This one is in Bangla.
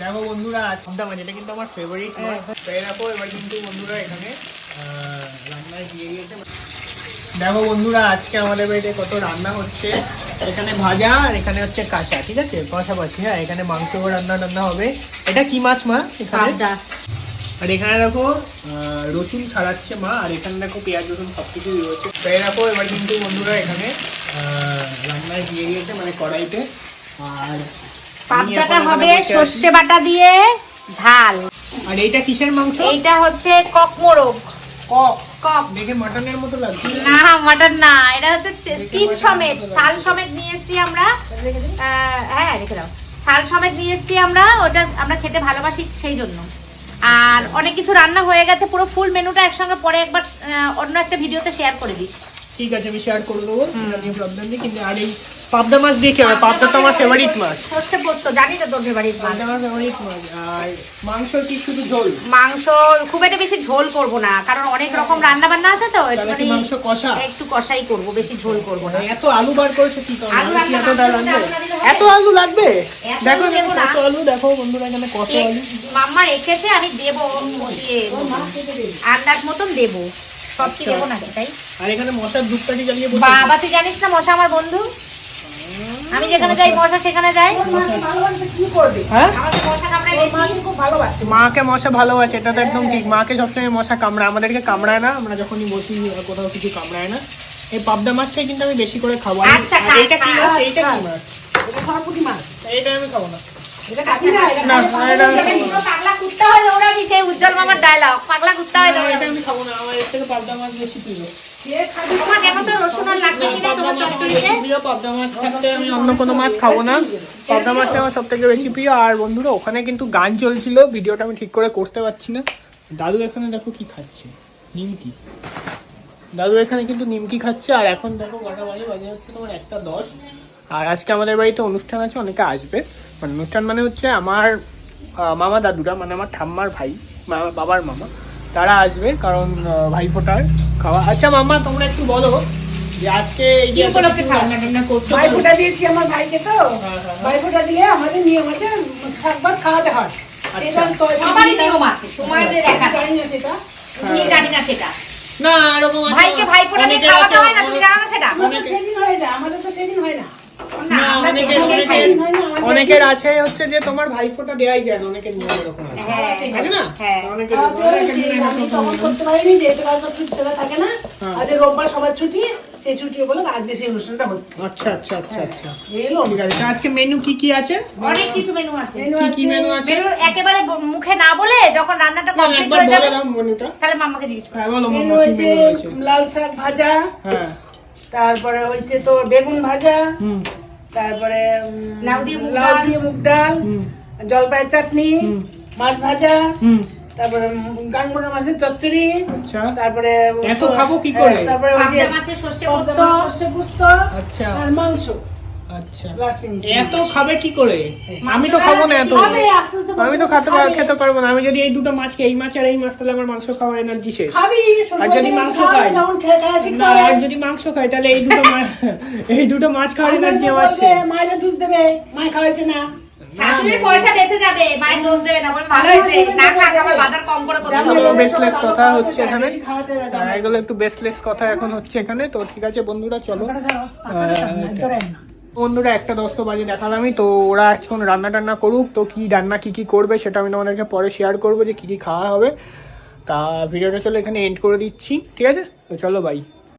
দেখো বন্ধুরা আজকে মাছ এটা কিন্তু আমার ফেভারিট মাছ। পেয়ে রাখো এবার কিন্তু বন্ধুরা এখানে রান্নায় দিয়ে দিয়েছে। দেখো বন্ধুরা আজকে আমাদের বাড়িতে কত রান্না হচ্ছে। এখানে ভাজা আর এখানে হচ্ছে কাঁচা ঠিক আছে? পাশাপাশি হ্যাঁ এখানে মাংস রান্না টান্না হবে। এটা কি মাছ মা এখানে? আর এখানে দেখো রসুন ছাড়াচ্ছে মা আর এখানে দেখো পেঁয়াজ রসুন সব কিছু রয়েছে পেয়ে রাখো এবার কিন্তু বন্ধুরা এখানে রান্নায় দিয়ে দিয়েছে মানে কড়াইতে। আর পাবদাটা হবে। সর্ষে বাটা দিয়ে ঝাল। আর এইটা কিসের মাংস? এইটা হচ্ছে কক মোরগ। কক কক। দেখে মাটনের মতো লাগছে। না মাটন না এটা হচ্ছে স্কিন সমেত। ছাল সমেত নিয়ে এসেছি আমরা আহ, হ্যাঁ রেখে দাও। ছাল সমেত নিয়ে এসেছি আমরা ওটা আমরা খেতে ভালোবাসি সেই জন্য। আর অনেক কিছু রান্না হয়ে গেছে পুরো ফুল মেনুটা একসঙ্গে পরে একবার আহ, অন্য একটা ভিডিওতে শেয়ার করে দিস। ঠিক আছে আমি শেয়ার করে দেবো। সেটা নিয়ে প্রবলেম নেই কিন্তু আর এই পাবদা মাছ দিয়ে কি হবে। পাবদা তো আমার ফেভারিট মাছ। সর্ষে পোস্ত জানি তো তোর ফেভারিট মাছ। আমার ফেভারিট মাছ। আর মাংস কি শুধু ঝোল? মাংস খুব একটা বেশি ঝোল করব না কারণ অনেক রকম রান্না বান্না আছে তো একটুখানি মাংস কষা? একটু কষাই করব বেশি ঝোল করব না। এত আলু বার করেছে কি এত লাগবে? আলু? এত লাগবে? দেখো আলু কত আলু দেখো বন্ধুরা এখানে কত আলু। মাম্মা রেখেছে আমি দেবো দিয়ে আন্দাজ মতন দেবো। সব কি দেবো নাকি তাই? আর এখানে মশার ধূপকাঠি জ্বালিয়ে বসে বাবা তুই জানিস না মশা আমার বন্ধু? আমি যেখানে যাই মশা সেখানে যাই। হ্যাঁ? মাকে মশা ভালোবাসে এটা তো একদম ঠিক। মাকে সবসময় মশা কামড়ায় আমাদেরকে কামড়ায় না। আমরা যখনই বসি কোথাও কিছু কামড়ায় না। এই পাবদা মাছটাই কিন্তু আমি বেশি করে খাব। আর- আচ্ছা, এইটা কি খা, মাছ কি মাছ? এইটা আমি খাব না। না এটা আমি মাছ থাকতে আমি অন্য কোনো মাছ খাব না। পাবদা মাছটা আমার সব থেকে বেশি প্রিয়। আর বন্ধুরা ওখানে কিন্তু গান চলছিল ভিডিওটা আমি ঠিক করে করতে পারছি না। দাদু এখানে দেখো কি খাচ্ছে নিমকি। দাদু এখানে কিন্তু নিমকি খাচ্ছে আর এখন দেখো কটা বাজে বাজে হচ্ছে তোমার একটা দশ। আর আজকে আমাদের বাড়িতে অনুষ্ঠান আছে অনেকে আসবে। মানে অনুষ্ঠান মানে হচ্ছে আমার মামা দাদুরা মানে আমার ঠাম্মার ভাই বাবার মামা। তারা আসবে কারণ আহ, ভাই ফোটার খাওয়া। আচ্ছা মাম্মা তোমরা একটু বলো যে আজকে এই যে? রান্না টান্না করছ? ভাইফোঁটা দিয়েছি আমার ভাইকে তো। হ্যাঁ, হ্যাঁ। ভাইফোঁটা দিয়ে আমাদের নিয়ম আছে একবার খাওয়াতে হয়। আচ্ছা। সেটা তো- না এরকম ভাইকে দিয়ে খাওয়াতে হয় না তুমি জানো না সেটা? আমাদের সেদিন হয় না আমাদের তো সেদিন হয় না। না না, আমরা অনেকের আছে হচ্ছে যে তোমার ভাইফোঁটা দেওয়াই যায় না অনেকের নিয়ম এরকম আছে। হ্যাঁ আছে না? হ্যাঁ। অনেকের হয়, অনেকের আমি তখন নিয়ম। করতে পারিনি যেহেতু কাজ ছুটি ছেলে থাকে না। আজ রোববার সবার ছুটি সেই ছুটি বলে আজকে সেই অনুষ্ঠানটা হচ্ছে। আচ্ছা আচ্ছা আচ্ছা আচ্ছা। আছে আজকে মেনু কি কি আছে? অনেক কিছু মেনু আছে। কি কি মেনু আছে? মেনু একেবারে মুখে না বলে যখন রান্নাটা কমপ্লিট হয়ে যাবে তাহলে মাম্মাকে জিজ্ঞেস করো। হ্যাঁ বলো মেনু লাল শাক ভাজা। হ্যাঁ। তারপরে হয়েছে তো বেগুন ভাজা। হুম। তারপরে লাউ দিয়ে মুগ লাউ ডাল। দিয়ে মুগ ডাল হুম। জলপাই চাটনি মাছ ভাজা তারপরে গাঙ্গুর মাছের চচ্চড়ি আচ্ছা। তারপরে এত খাব কি করে? হ্যাঁ, তারপরে সর্ষে পাবদা পোস্ত। সর্ষে পোস্ত আচ্ছা। আর মাংস। আচ্ছা। এত খাবে কি করে? আমি তো খাব না এত। খাবে আস্তে আস্তে আমি তো খেতে খেতে পারব না। আমি যদি এই দুটো মাছ এই মাছ আর এই মাছ তাহলে আমার মাংস খাওয়ার এনার্জি শেষ। আর যদি মাংস খাই? তখন খেয়ে খেয়ে শিখতে না আর যদি মাংস খাই তাহলে এই দুটো মাছ এই দুটো মাছ খাওয়ার এনার্জি আমার শেষ। মায়ের দুধ দেবে। মায় খাওয়াইছে না। শাশুড়ির পয়সা বেঁচে যাবে। মায়ের দোষ দেবে না। বলে ভালো হয়েছে। না খাক আবার বাজার কম করে করতে হবে। বেসলেস কথা হচ্ছে এখানে। হ্যাঁ। এগুলো একটু বেসলেস কথা এখন হচ্ছে এখানে। তো ঠিক আছে বন্ধুরা চলো। বন্ধুরা, একটা দশটা বাজে দেখালামই তো ওরা এখন রান্না টান্না করুক, তো কি রান্না কি কি করবে সেটা আমি তোমাদেরকে পরে শেয়ার করব যে কি কি খাওয়া হবে। তা ভিডিওটা চলো এখানে এন্ড করে দিচ্ছি, ঠিক আছে? তো চলো বাই